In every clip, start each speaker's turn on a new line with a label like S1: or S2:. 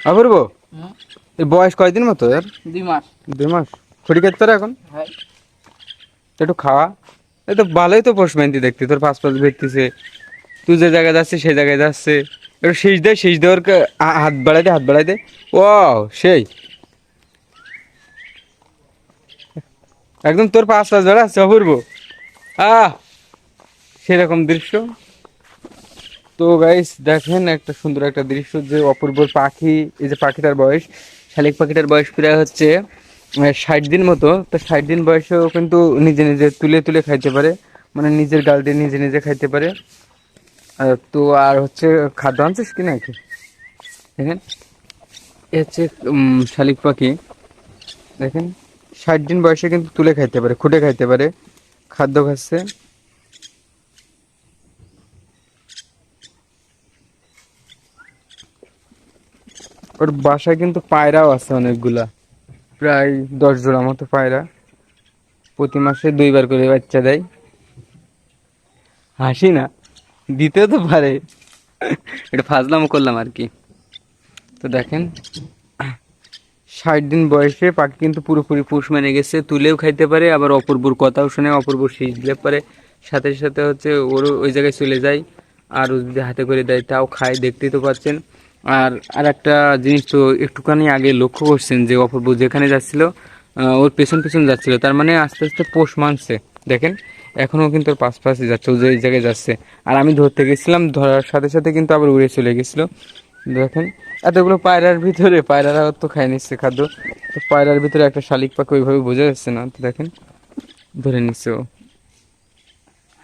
S1: অপূর্ব? এর বয়স কয়দিন মতো এর?
S2: দুই মাস।
S1: দুই মাস। খেতে তোর এখন?
S2: হ্যাঁ।
S1: একটু খাওয়া। এই তো ভালোই তো পোষ মেহেন্দি দেখতে। তোর পাঁচ দেখতেছে তুই যে জায়গায় যাচ্ছে সেই জায়গায় যাচ্ছে। একটু শীষ দে শীষ দে ওর হাত বাড়াই দে হাত বাড়াই দে। ও সেই। একদম তোর পাঁচ পাঁচ বেড়াচ্ছে অপূর্ব। আহ সেরকম দৃশ্য। তো গাইস দেখেন একটা সুন্দর একটা দৃশ্য যে অপূর্ব পাখি, এই যে পাখিটার বয়স, শালিক পাখিটার বয়স প্রায় হচ্ছে ষাট দিন মতো। তো ষাট দিন বয়সেও কিন্তু নিজে নিজে তুলে তুলে খাইতে পারে মানে নিজের গাল দিয়ে নিজে নিজে খাইতে পারে। তো আর হচ্ছে খাদ্য আনছিস কি নাকি? দেখেন, এ হচ্ছে শালিক পাখি। দেখেন, ষাট দিন বয়সে কিন্তু তুলে খাইতে পারে, খুঁটে খাইতে পারে, খাদ্য খাচ্ছে। ওর বাসায় কিন্তু পায়রাও আছে অনেকগুলা। প্রায় দশ জোড়া মতো পায়রা। প্রতি মাসে দুইবার করে বাচ্চা দেয়। হাসি না? দিতেও তো পারে। এটা ফাজলামো করলাম আর কি। তো দেখেন, ষাট দিন বয়সে পাখি কিন্তু পুরোপুরি পুষ মেনে গেছে। তুলেও খাইতে পারে, আবার অপূর্বর কথাও শুনে অপূর্ব শীষ দিলে পারে। সাথে সাথে হচ্ছে ওরও ওই জায়গায় চলে যায়। আর যদি হাতে করে দেয়, তাও খায়, দেখতেই তো পাচ্ছেন। আর আর একটা জিনিস তো একটুখানি আগে লক্ষ্য করছেন যে অপূর্ব যেখানে যাচ্ছিল ওর পেছন পেছন যাচ্ছিল, তার মানে আস্তে আস্তে পোষ মানছে। দেখেন, এখনও কিন্তু ওর পাশ যাচ্ছে, ও যে জায়গায় যাচ্ছে। আর আমি ধরতে গেছিলাম, ধরার সাথে সাথে কিন্তু আবার উড়ে চলে গেছিল। দেখেন, এতগুলো পায়রার ভিতরে, পায়রারা তো খাই নিচ্ছে খাদ্য। তো পায়রার ভিতরে একটা শালিক পাখি ওইভাবে বোঝা যাচ্ছে না। তো দেখেন, ধরে নিচ্ছে ও।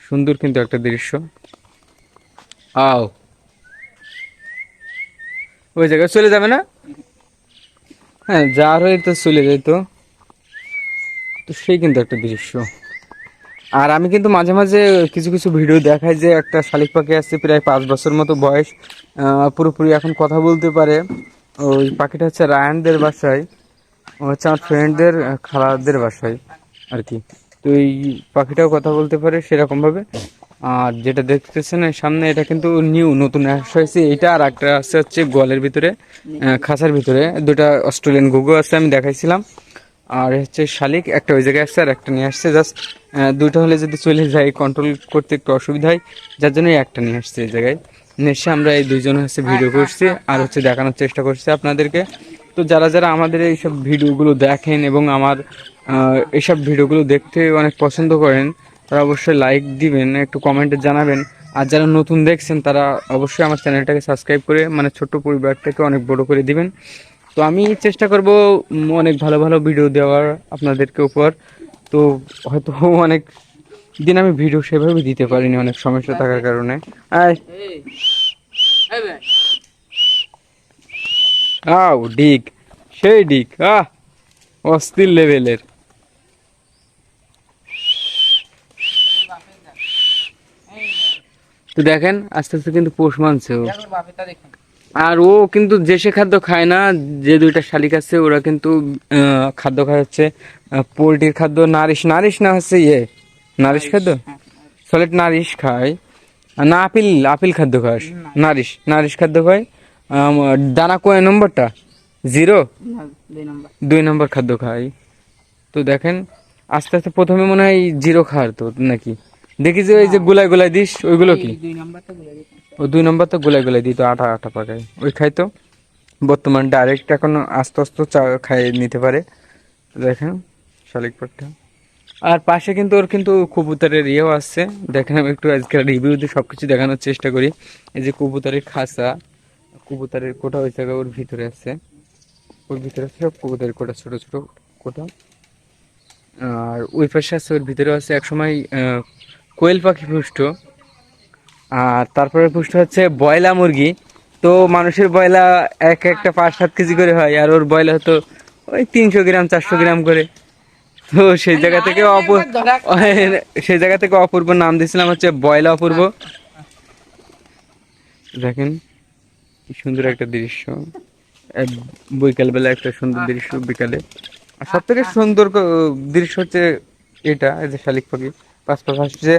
S1: সুন্দর কিন্তু একটা দৃশ্য। আও। ওই জায়গায় চলে যাবে না? হ্যাঁ যার হয়ে তো চলে যেত তো। সেই কিন্তু একটা দৃশ্য। আর আমি কিন্তু মাঝে মাঝে কিছু কিছু ভিডিও দেখাই যে একটা শালিক পাখি আসছে প্রায় পাঁচ বছর মতো বয়স। পুরোপুরি এখন কথা বলতে পারে। ওই পাখিটা হচ্ছে রায়ানদের বাসায়। ও হচ্ছে আমার ফ্রেন্ডদের, খালাদের বাসায় আর কি। তো এই পাখিটাও কথা বলতে পারে সেরকম ভাবে আর যেটা দেখতেছেন সামনে, এটা কিন্তু নিউ নতুন হয়েছে। এটা আর একটা আছে হচ্ছে গোয়ালের ভিতরে খাঁচার ভিতরে। দুটা অস্ট্রেলিয়ান গুগো আছে, আমি দেখাইছিলাম। আর হচ্ছে শালিক, একটা ওই জায়গায় আসছে আর একটা নিয়ে আসছে। জাস্ট দুটো হলে যদি চলে যায় কন্ট্রোল করতে একটু অসুবিধা হয়, যার জন্য একটা নিয়ে আসছে এই জায়গায়। নিয়ে আমরা এই দুইজন হচ্ছে ভিডিও করছি আর হচ্ছে দেখানোর চেষ্টা করছি আপনাদেরকে। তো যারা যারা আমাদের এইসব ভিডিওগুলো দেখেন এবং আমার এইসব ভিডিওগুলো দেখতে অনেক পছন্দ করেন তারা অবশ্যই লাইক দিবেন, একটু কমেন্টে জানাবেন। আর যারা নতুন দেখছেন, তারা অবশ্যই আমার চ্যানেলটাকে সাবস্ক্রাইব করে মানে ছোট্ট পরিবারটাকে অনেক বড় করে দিবেন। তো আমি চেষ্টা করব অনেক ভালো ভালো ভিডিও দেওয়ার আপনাদেরকে উপর। তো হয়তো অনেক দিন আমি ভিডিও সেভাবে দিতে পারিনি, অনেক সমস্যা থাকার কারণে। আও, ডিগ। সেই ডিগ, আহ, অস্থির লেভেলের তো দেখেন আস্তে আস্তে কিন্তু পোষ মানছে ও। আর ও কিন্তু যে সে খাদ্য খায় না যে দুইটা শালিক আছে ওরা কিন্তু খাদ্য খায় হচ্ছে পোলট্রির খাদ্য নারিশ নারিশ না হচ্ছে ইয়ে? নারিশ খাদ্য? সলিড নারিশ খায়। আর না আপিল আপিল খাদ্য খাস? নারিশ। নারিশ খাদ্য খায়। দানা কয় নম্বরটা? জিরো?
S2: না, দুই নম্বর।
S1: দুই নম্বর খাদ্য খায়। তো দেখেন আস্তে আস্তে প্রথমে মনে হয় জিরো খাওয়ার তো নাকি? দেখি যে ওই যে গুলাই গুলাই দিস ওইগুলো কি? ও দুই নম্বর তো গুলাই গুলাই দিত আটা আটা পাকায়। ওই খাইতো বর্তমান ডাইরেক্ট এখন আস্তে আস্তে চা খাই নিতে পারে। দেখেন শালিক পাটটা। আর পাশে কিন্তু ওর কিন্তু কবুতরের ইয়েও আসছে দেখেন আমি একটু আজকে রিভিউ দিয়ে সব কিছু দেখানোর চেষ্টা করি। এই যে কবুতরের খাঁচা কবুতরের কোটা ওই জায়গায় ওর ভিতরে আছে। ওর ভিতরে আছে সব কবুতরের কোটা ছোট ছোট কোটা। আর ওই পাশে আছে ওর ভিতরে আছে। একসময় কোয়েল পাখি পুষ্ট। আর তারপরে পুষ্ট হচ্ছে বয়লা মুরগি। তো মানুষের বয়লা এক একটা পাঁচ সাত কেজি করে হয় আর ওর বয়লা হতো ওই তিনশো গ্রাম চারশো গ্রাম করে। তো সেই জায়গা থেকে অপূর্ব সেই জায়গা থেকে অপূর্ব নাম দিয়েছিলাম হচ্ছে বয়লা অপূর্ব। দেখেন কি সুন্দর একটা দৃশ্য। বিকাল বেলা একটা সুন্দর দৃশ্য বিকালে। আর সব থেকে সুন্দর দৃশ্য হচ্ছে এটা এই যে শালিক পাখি। পাঁচ পাঁচ আসছে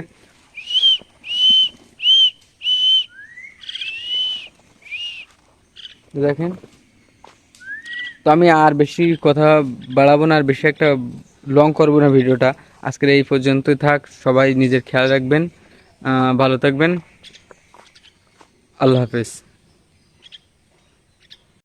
S1: দেখেন। তো আমি আর বেশি কথা বাড়াবো না, আর বেশি একটা লং করব না ভিডিওটা। আজকের এই পর্যন্তই থাক, সবাই নিজের খেয়াল রাখবেন। ভালো থাকবেন। আল্লাহ হাফেজ।